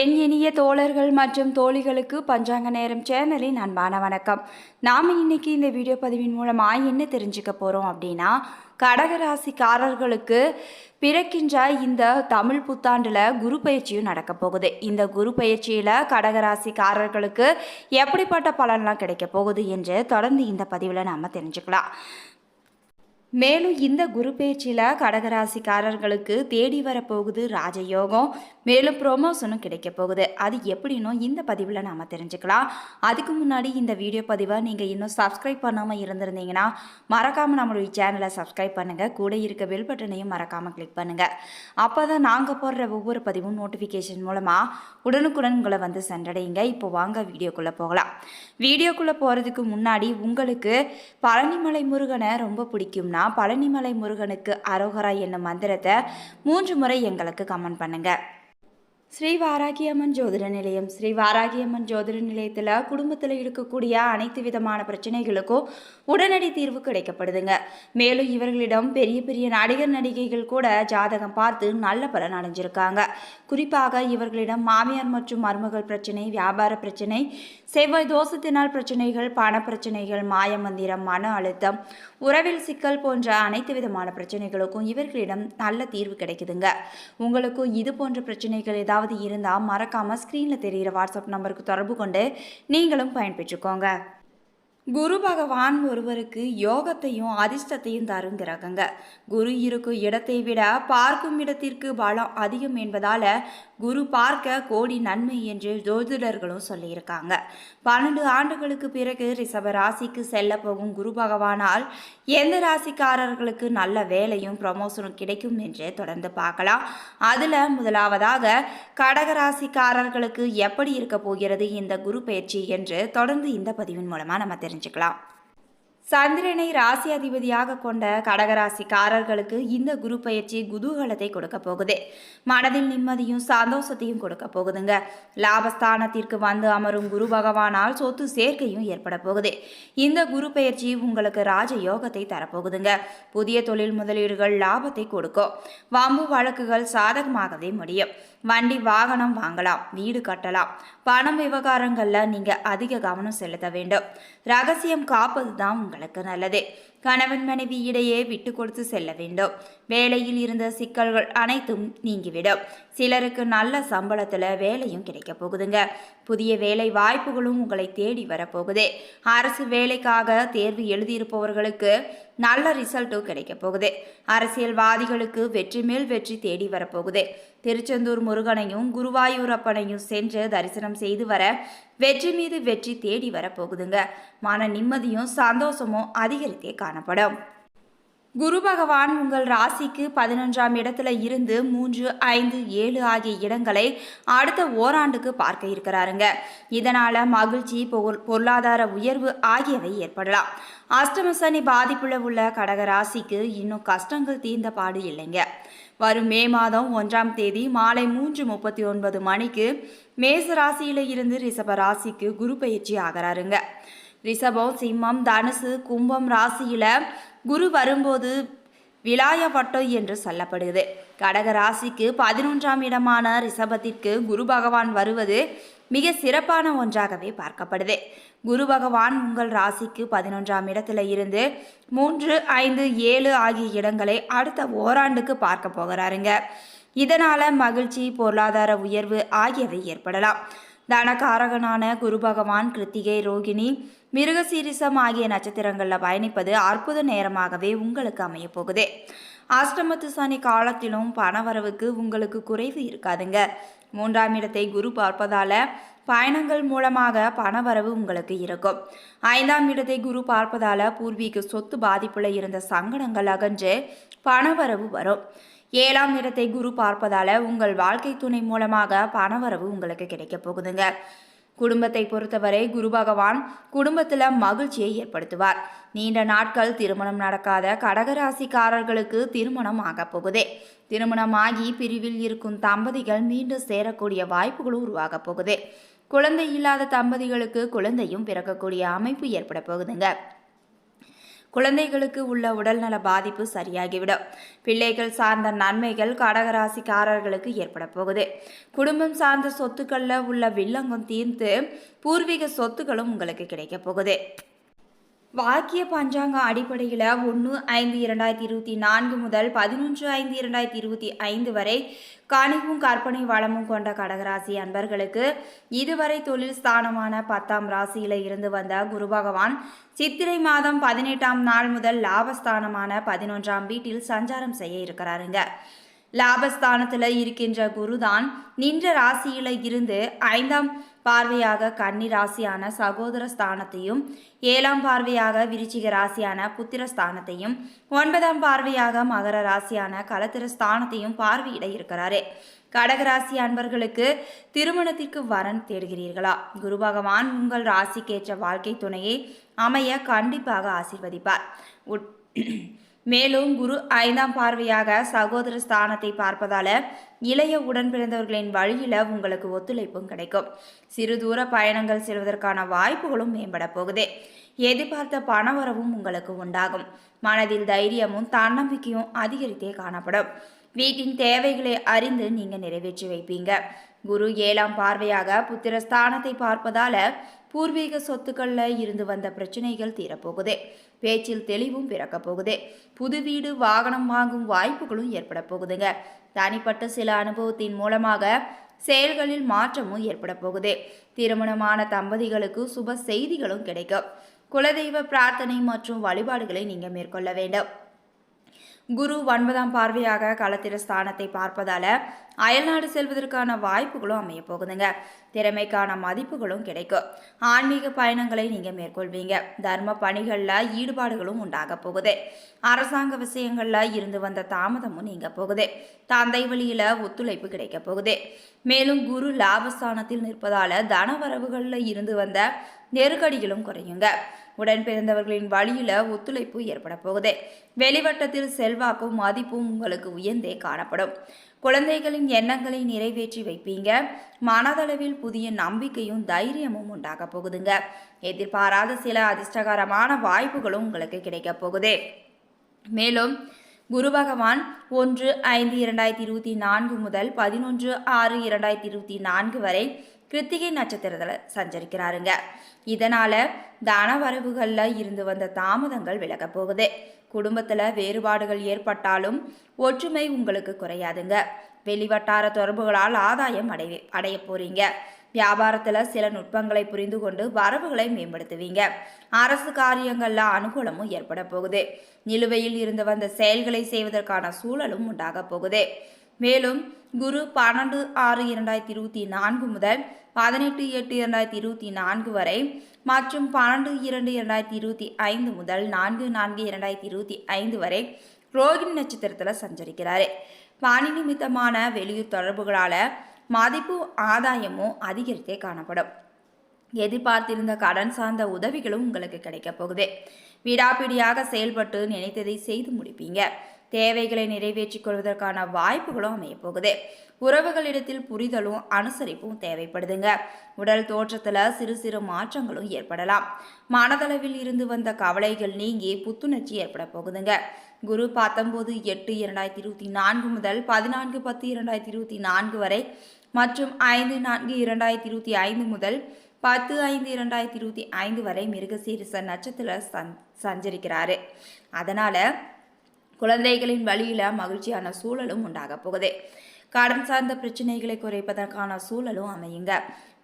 என் இனிய தோழர்கள் மற்றும் தோழிகளுக்கு பஞ்சாங்க நேரம் சேனலின் அன்பான வணக்கம். நாம் இன்னைக்கு இந்த வீடியோ பதிவின் மூலமாக என்ன தெரிஞ்சுக்க போகிறோம் அப்படின்னா கடகராசிக்காரர்களுக்கு பிறக்கின்ற இந்த தமிழ் புத்தாண்டில் குரு பயிற்சியும் நடக்க போகுது. இந்த குரு பயிற்சியில் கடகராசிக்காரர்களுக்கு எப்படிப்பட்ட பலன்லாம் கிடைக்க போகுது என்று தொடர்ந்து இந்த பதிவில் நாம் தெரிஞ்சுக்கலாம். மேலும் இந்த குரு பேச்சில் கடகராசிக்காரர்களுக்கு தேடி வரப்போகுது ராஜயோகம். மேலும் ப்ரொமோஷனும் கிடைக்க போகுது. அது எப்படின்னு இந்த பதிவில் நாம் தெரிஞ்சுக்கலாம். அதுக்கு முன்னாடி இந்த வீடியோ பதிவை நீங்கள் இன்னும் சப்ஸ்கிரைப் பண்ணாமல் இருந்திருந்தீங்கன்னா மறக்காமல் நம்மளுடைய சேனலை சப்ஸ்கிரைப் பண்ணுங்கள் கூட இருக்க பெல் பட்டனையும் மறக்காமல் கிளிக் பண்ணுங்கள் அப்போ தான் நாங்கள் போடுற ஒவ்வொரு பதிவும் நோட்டிஃபிகேஷன் மூலமாக உடனுக்குடன் உங்களை வந்து சென்றடையுங்க. இப்போ வாங்க வீடியோக்குள்ளே போகலாம். வீடியோக்குள்ளே போகிறதுக்கு முன்னாடி உங்களுக்கு பழனிமலை முருகனை ரொம்ப பிடிக்கும்னா பழனிமலை முருகனுக்கு அரோகரா என்னும் மந்திரத்தை மூன்று முறை எங்களுக்கு கமெண்ட் பண்ணுங்கள் ஸ்ரீ வாராகியம்மன் ஜோதிட நிலையம். ஸ்ரீ வாராகியம்மன் ஜோதிட நிலையத்தில் குடும்பத்தில் இருக்கக்கூடிய அனைத்து விதமான பிரச்சனைகளுக்கும் உடனடி தீர்வு கிடைக்கப்படுதுங்க. மேலும் இவர்களிடம் பெரிய பெரிய நடிகர் நடிகைகள் கூட ஜாதகம் பார்த்து நல்ல பலன் அடைஞ்சிருக்காங்க. குறிப்பாக இவர்களிடம் மாமியார் மற்றும் மருமகள் பிரச்சனை வியாபார பிரச்சனை செவ்வாய் தோஷத்தினால் பிரச்சனைகள் பண பிரச்சனைகள் மாயமந்திரம் மன அழுத்தம் உறவில் சிக்கல் போன்ற அனைத்து விதமான பிரச்சனைகளுக்கும் இவர்களிடம் நல்ல தீர்வு கிடைக்குதுங்க. உங்களுக்கும் இது போன்ற பிரச்சனைகள் ஏதாவது இருந்தால் மறக்காமல் ஸ்க்ரீனில் தெரிகிற வாட்ஸ்அப் நம்பருக்கு தொடர்பு கொண்டு நீங்களும் பயன்பெற்றுக்கோங்க. குரு பகவான் ஒருவருக்கு யோகத்தையும் அதிர்ஷ்டத்தையும் தரும் கிரகங்க. குரு இருக்கும் இடத்தை விட பார்க்கும் இடத்திற்கு பலம் அதிகம் என்பதால் குரு பார்க்க கோடி நன்மை என்று ஜோதிடர்களும் சொல்லியிருக்காங்க. பன்னெண்டு ஆண்டுகளுக்கு பிறகு ரிஷப ராசிக்கு செல்ல போகும் குரு பகவானால் எந்த ராசிக்காரர்களுக்கு நல்ல வேலையும் ப்ரமோஷனும் கிடைக்கும் என்று தொடர்ந்து பார்க்கலாம். அதில் முதலாவதாக கடக ராசிக்காரர்களுக்கு எப்படி இருக்க போகிறது இந்த குரு பயிற்சி என்று தொடர்ந்து இந்த பதிவின் மூலமாக நம்ம தெரிஞ்சுக்கலாம். சந்திரனை ராசி அதிபதியாக கொண்ட கடகராசிக்காரர்களுக்கு இந்த குரு பயிற்சி குதூகலத்தை கொடுக்க போகுது. மனதில் நிம்மதியும் சந்தோஷத்தையும் கொடுக்க போகுதுங்க. லாபஸ்தானத்திற்கு வந்து அமரும் குரு பகவானால் சொத்து சேர்க்கையும் ஏற்பட போகுது. இந்த குரு பயிற்சி உங்களுக்கு ராஜ யோகத்தை தரப்போகுதுங்க. புதிய தொழில் முதலீடுகள் லாபத்தை கொடுக்கும். வம்பு வழக்குகள் சாதகமாகவே முடியும். வண்டி வாகனம் வாங்கலாம் வீடு கட்டலாம். பணம் விவகாரங்களில் நீங்கள் அதிக கவனம் செலுத்த வேண்டும். ரகசியம் காப்பது தான் உங்கள் உங்களுக்கு நல்லது கணவன் மனைவி இடையே விட்டு கொடுத்து செல்ல வேண்டும். வேலையில் இருந்த சிக்கல்கள் அனைத்தும் நீங்கிவிடும். சிலருக்கு நல்ல சம்பளத்தில் வேலையும் கிடைக்க போகுதுங்க. புதிய வேலை வாய்ப்புகளும் உங்களை தேடி வரப்போகுது. அரசு வேலைக்காக தேர்வு எழுதியிருப்பவர்களுக்கு நல்ல ரிசல்ட்டும் கிடைக்க போகுது. அரசியல்வாதிகளுக்கு வெற்றி மேல் வெற்றி தேடி வரப்போகுது. திருச்செந்தூர் முருகனையும் குருவாயூரப்பனையும் சென்று தரிசனம் செய்து வர வெற்றி மீது வெற்றி தேடி வரப்போகுதுங்க. மன நிம்மதியும் சந்தோஷமும் அதிகரித்தே காணப்படும். குரு பகவான் உங்கள் ராசிக்கு பதினொன்றாம் இடத்துல இருந்து மூன்று ஐந்து ஏழு ஆகிய இடங்களை அடுத்த ஓராண்டுக்கு பார்க்க இருக்கிறாருங்க. இதனால மகிழ்ச்சி பொருளாதார உயர்வு ஆகியவை ஏற்படலாம். அஷ்டம சனி பாதிப்புல உள்ள கடக ராசிக்கு இன்னும் கஷ்டங்கள் தீர்ந்த பாடு இல்லைங்க. வரும் மே மாதம் ஒன்றாம் தேதி மாலை மூன்று முப்பத்தி ஒன்பது மணிக்கு மேச ராசியில இருந்து ரிஷப ராசிக்கு குரு பயிற்சி ஆகிறாருங்க. ரிஷபம் சிம்மம் தனுசு கும்பம் ராசியில குரு வரும்போது விலாயவட்டம் என்று சொல்லப்படுகிறது. கடக ராசிக்கு பதினொன்றாம் இடமான ரிஷபத்திற்கு குரு பகவான் வருவது மிக சிறப்பான ஒன்றாகவே பார்க்கப்படுது. குரு பகவான் உங்கள் ராசிக்கு பதினொன்றாம் இடத்துல இருந்து மூன்று ஐந்து ஏழு ஆகிய இடங்களை அடுத்த ஓராண்டுக்கு பார்க்க போகிறாருங்க. இதனால மகிழ்ச்சி பொருளாதார உயர்வு ஆகியவை ஏற்படலாம். தனகாரகனான குரு பகவான் கிருத்திகை ரோகிணி மிருகசீரிசம் ஆகிய நட்சத்திரங்களில் பயணிப்பது அற்புத நேரமாகவே உங்களுக்கு அமையப்போகுது. அஷ்டமத்து சனி காலத்திலும் பணவரவுக்கு உங்களுக்கு குறைவு இருக்காதுங்க. மூன்றாம் இடத்தை குரு பார்ப்பதால பயணங்கள் மூலமாக பணவரவு உங்களுக்கு இருக்கும். ஐந்தாம் இடத்தை குரு பார்ப்பதால பூர்வீக சொத்து பாதிப்புல இருந்த சங்கடங்கள் அகன்று பணவரவு வரும். ஏழாம் இடத்தை குரு பார்ப்பதால உங்கள் வாழ்க்கை துணை மூலமாக பணவரவு உங்களுக்கு கிடைக்க போகுதுங்க. குடும்பத்தை பொறுத்தவரை குரு பகவான் குடும்பத்தில் மகிழ்ச்சியை ஏற்படுத்துவார். நீண்ட நாட்கள் திருமணம் நடக்காத கடகராசிக்காரர்களுக்கு திருமணம் ஆகப் போகுது. திருமணமாகி பிரிவில் இருக்கும் தம்பதிகள் மீண்டும் சேரக்கூடிய வாய்ப்புகளும் உருவாகப் போகுது. குழந்தை இல்லாத தம்பதிகளுக்கு குழந்தையும் பிறக்கக்கூடிய அமைப்பு ஏற்பட போகுதுங்க. குழந்தைகளுக்கு உள்ள உடல்நல பாதிப்பு சரியாகிவிடும். பிள்ளைகள் சார்ந்த நன்மைகள் கடகராசிக்காரர்களுக்கு ஏற்பட போகுது. குடும்பம் சார்ந்த சொத்துக்களில் உள்ள வில்லங்கம் தீர்ந்து பூர்வீக சொத்துக்களும் உங்களுக்கு கிடைக்க போகுது. வாக்கிய பஞ்சாங்க அடிப்படையில் ஒன்று ஐந்து இரண்டாயிரத்தி இருபத்தி நான்கு முதல் பதினொன்று ஐந்து இரண்டாயிரத்தி இருபத்தி ஐந்து வரை கனிவும் கற்பனை வளமும் கொண்ட கடகராசி அன்பர்களுக்கு இதுவரை தொழில் ஸ்தானமான பத்தாம் ராசியில் இருந்து வந்த குரு பகவான் சித்திரை மாதம் பதினெட்டாம் நாள் முதல் லாபஸ்தானமான பதினொன்றாம் வீட்டில் சஞ்சாரம் செய்ய இருக்கிறாருங்க. லாபஸ்தானத்தில் இருக்கின்ற குருதான். நின்ற ராசியில இருந்து ஐந்தாம் பார்வையாக கன்னி ராசியான சகோதர ஸ்தானத்தையும் ஏழாம் பார்வையாக விருச்சிக ராசியான புத்திர ஸ்தானத்தையும் ஒன்பதாம் பார்வையாக மகர ராசியான களத்திர ஸ்தானத்தையும் பார்வையிட இருக்கிறாரு. கடகராசி அன்பர்களுக்கு திருமணத்திற்கு வரன் தேடுகிறீர்களா? குரு பகவான் உங்கள் ராசிக்கேற்ற வாழ்க்கை துணையை அமைய கண்டிப்பாக ஆசிர்வதிப்பார். உட்- மேலும் குரு ஐந்தாம் பார்வையாக சகோதர ஸ்தானத்தை பார்ப்பதால இளைய உடன் பிறந்தவர்களின் வழியில உங்களுக்கு ஒத்துழைப்பும் கிடைக்கும். சிறு தூர பயணங்கள் செல்வதற்கான வாய்ப்புகளும் மேம்பட போகுது. எதிர்பார்த்த பணவரவும் உங்களுக்கு உண்டாகும். மனதில் தைரியமும் தன்னம்பிக்கையும் அதிகரித்தே காணப்படும். வீட்டின் தேவைகளை அறிந்து நீங்க நிறைவேற்றி வைப்பீங்க. குரு ஏழாம் பார்வையாக புத்திர ஸ்தானத்தை பார்ப்பதால பூர்வீக சொத்துக்களில் இருந்து வந்த பிரச்சனைகள் தீரப்போகுது. பேச்சில் தெளிவும் பிறக்க போகுது. புது வீடு வாகனம் வாங்கும் வாய்ப்புகளும் ஏற்பட போகுதுங்க. தனிப்பட்ட சில அனுபவத்தின் மூலமாக செயல்களில் மாற்றமும் ஏற்பட போகுது. திருமணமான தம்பதிகளுக்கு சுப செய்திகளும் கிடைக்கும். குலதெய்வ பிரார்த்தனை மற்றும் வழிபாடுகளை நீங்க மேற்கொள்ள வேண்டும். குரு ஒன்பதாம் பார்வையாக களத்திர ஸ்தானத்தை பார்ப்பதால அயல்நாடு செல்வதற்கான வாய்ப்புகளும் அமைய போகுதுங்க. திறமைக்கான மதிப்புகளும் கிடைக்கும். ஆன்மீக பயணங்களை நீங்கள் மேற்கொள்வீங்க. தர்ம பணிகளில் ஈடுபாடுகளும் உண்டாக போகுது. அரசாங்க விஷயங்களில் இருந்து வந்த தாமதமும் நீங்க போகுது. தந்தை வழியில் ஒத்துழைப்பு கிடைக்க போகுது. மேலும் குரு லாபஸ்தானத்தில் நிற்பதால் தனவரவுகளில் இருந்து வந்த நெருக்கடிகளும் குறையுங்க. உடன் பிறந்தவர்களின் வழியில் ஒத்துழைப்பு ஏற்பட போகுது. வெளிவட்டத்தில் செல்வாக்கும் மதிப்பும் உங்களுக்கு உயர்ந்தே காணப்படும். குழந்தைகளின் எண்ணங்களை நிறைவேற்றி வைப்பீங்க. மனதளவில் புதிய நம்பிக்கையும் தைரியமும் உண்டாக போகுதுங்க. எதிர்பாராத சில அதிர்ஷ்டகரமான வாய்ப்புகளும் உங்களுக்கு கிடைக்க போகுது. மேலும் குரு பகவான் ஒன்று ஐந்து இரண்டாயிரத்தி இருபத்தி நான்கு முதல் பதினொன்று ஆறு இரண்டாயிரத்தி இருபத்தி நான்கு வரை கிருத்திகை நட்சத்திரத்தில் சஞ்சரிக்கிறாருங்க. இதனால தனவரவுகளில் இருந்து வந்த தாமதங்கள் விலக போகுது. குடும்பத்தில் வேறுபாடுகள் ஏற்பட்டாலும் ஒற்றுமை உங்களுக்கு குறையாதுங்க. வெளிவட்டார தொடர்புகளால் ஆதாயம் அடைய அடைய போறீங்க. வியாபாரத்தில் சில நுட்பங்களை புரிந்து கொண்டு வரவுகளை மேம்படுத்துவீங்க. அரசு காரியங்களில் அனுகூலமும் ஏற்பட போகுது. நிலுவையில் இருந்து வந்த செயல்களை செய்வதற்கான சூழலும் உண்டாக போகுது. மேலும் குரு பன்னெண்டு ஆறு இரண்டாயிரத்தி இருபத்தி நான்கு முதல் பதினெட்டு எட்டு இரண்டாயிரத்தி இருபத்தி நான்கு வரை மற்றும் பன்னெண்டு இரண்டு இரண்டாயிரத்தி இருபத்தி ஐந்து முதல் நான்கு நான்கு இரண்டாயிரத்தி இருபத்தி ஐந்து வரை ரோகிணி நட்சத்திரத்தில் சஞ்சரிக்கிறாரு. பணி நிமித்தமான வெளியூர் தொடர்புகளால் மதிப்பு ஆதாயமும் அதிகரித்தே காணப்படும். எதிர்பார்த்திருந்த கடன் சார்ந்த உதவிகளும் உங்களுக்கு கிடைக்கப் போகுது. விடாப்பிடியாக செயல்பட்டு நினைத்ததை செய்து முடிப்பீங்க. தேவைகளை நிறைவேற்றிக் கொள்வதற்கான வாய்ப்புகளும் அமையப்போகுது. உறவுகளிடத்தில் புரிதலும் அனுசரிப்பும் தேவைப்படுதுங்க. உடல் தோற்றத்தில் சிறு சிறு மாற்றங்களும் ஏற்படலாம். மனதளவில் இருந்து வந்த கவலைகள் நீங்கி புத்துணர்ச்சி ஏற்பட போகுதுங்க. குரு பத்தொம்போது எட்டு இரண்டாயிரத்தி இருபத்தி நான்கு முதல் பதினான்கு பத்து இரண்டாயிரத்தி இருபத்தி நான்கு வரை மற்றும் ஐந்து நான்கு இரண்டாயிரத்தி இருபத்தி ஐந்து முதல் பத்து ஐந்து இரண்டாயிரத்தி இருபத்தி ஐந்து வரை மிருகசீரிச நட்சத்திர சஞ் சஞ்சரிக்கிறாரு. அதனால் குழந்தைகளின் வழியில மகிழ்ச்சியான சூழலும் உண்டாக போகுது. கடன் சார்ந்த பிரச்சனைகளை குறைப்பதற்கான சூழலும் அமையுங்க.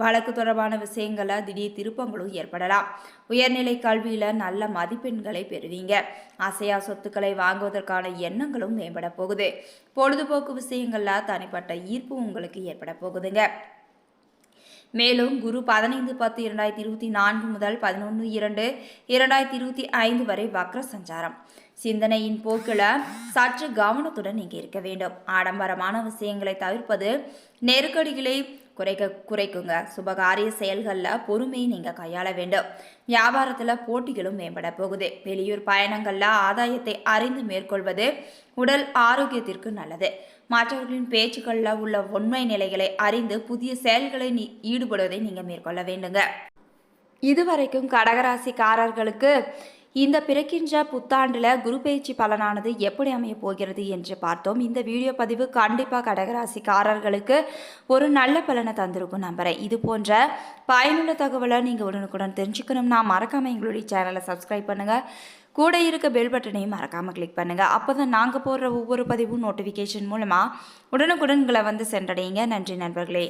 வழக்கு தொடர்பான விஷயங்கள திடீர் திருப்பங்களும் ஏற்படலாம். உயர்நிலை கல்வியில் நல்ல மதிப்பெண்களை பெறுவீங்க. அசையா சொத்துக்களை வாங்குவதற்கான எண்ணங்களும் மேம்பட போகுது. பொழுதுபோக்கு விஷயங்களில் தனிப்பட்ட ஈர்ப்பு உங்களுக்கு ஏற்பட போகுதுங்க. மேலும் குரு பதினைந்து பத்து இரண்டாயிரத்தி இருபத்தி நான்கு முதல் பதினொன்று இரண்டு இரண்டாயிரத்தி இருபத்தி ஐந்து வரை வக்ர சஞ்சாரம். சிந்தனையின் போக்கில் சற்று கவனத்துடன் நீங்கள் இருக்க வேண்டும். ஆடம்பரமான விஷயங்களை தவிர்ப்பது நெருக்கடிகளை குறைக்க குறைக்குங்க. சுபகாரிய செயல்களில் பொறுமையை நீங்கள் கையாள வேண்டும். வியாபாரத்தில் போட்டிகளும் மேம்பட போகுது. வெளியூர் பயணங்களில் ஆதாயத்தை அறிந்து மேற்கொள்வது உடல் ஆரோக்கியத்திற்கு நல்லது. மற்றவர்களின் பேச்சுக்களில் உள்ள உண்மை நிலைகளை அறிந்து புதிய செயல்களை நீ ஈடுபடுவதை நீங்கள் மேற்கொள்ள வேண்டுங்க. இதுவரைக்கும் கடகராசிக்காரர்களுக்கு இந்த பிறக்கின்ற புத்தாண்டில் குரு பயிற்சி பலனானது எப்படி அமைய போகிறது என்று பார்த்தோம். இந்த வீடியோ பதிவு கண்டிப்பாக கடகராசிக்காரர்களுக்கு ஒரு நல்ல பலனை தந்திருக்கும் நம்புறேன். இது போன்ற பயனுள்ள தகவலை நீங்கள் உடனுக்குடன் தெரிஞ்சுக்கணும்னா மறக்காமல் எங்களுடைய சேனலை சப்ஸ்கிரைப் பண்ணுங்கள் கூட இருக்க பெல் பட்டனையும் மறக்காமல் கிளிக் பண்ணுங்கள் அப்போ தான் நாங்கள் போடுற ஒவ்வொரு பதிவும் நோட்டிஃபிகேஷன் மூலமாக உடனுக்குடன் உங்களை வந்து சென்றடையுங்க. நன்றி நண்பர்களே.